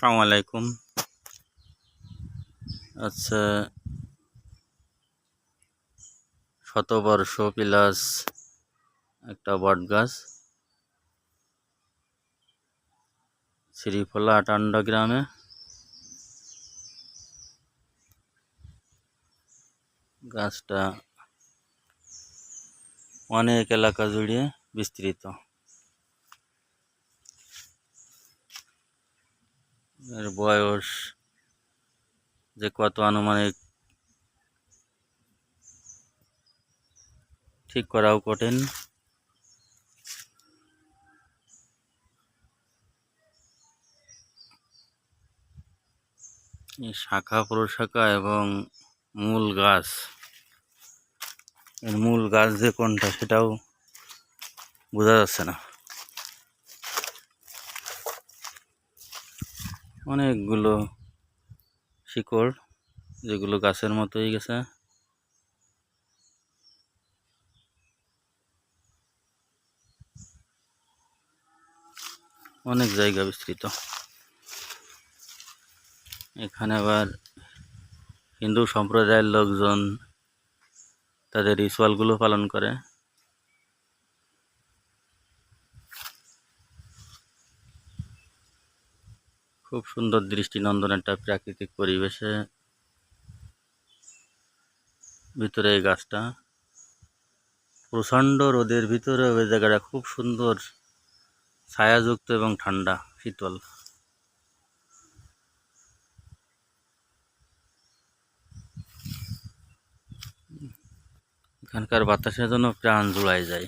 আসসালামু আলাইকুম। আচ্ছা শতবর্ষ প্লাস একটা বট গাছ। শ্রীফলা আটান্ডা গ্রামে। গাছটা অনেক এলাকা জুড়ে বিস্তৃত। এর বয়স যে কত আনুমানিক? ঠিক করাও কঠিন। শাখা, প্রশাখা এবং মূল গাছ। এর মূল গাছ যে কোনটা সেটাও বোঝা যাচ্ছে না। অনেকগুলো শিকড়, যেগুলো গাছের মতোই গেছে। অনেক জায়গা বিস্তৃত। এখানে আবার হিন্দু সম্প্রদায়ের লোকজন তাদের রিচুয়ালগুলো পালন করে। খুব সুন্দর দৃষ্টিনন্দন একটা প্রাকৃতিক পরিবেশে ভিতরে এই গাছটা। প্রচণ্ড রোদের ভিতরে ওই জায়গাটা খুব সুন্দর ছায়াযুক্ত এবং ঠান্ডা, শীতল। এখানকার বাতাসের জন্য প্রাণ জুড়ায় যায়।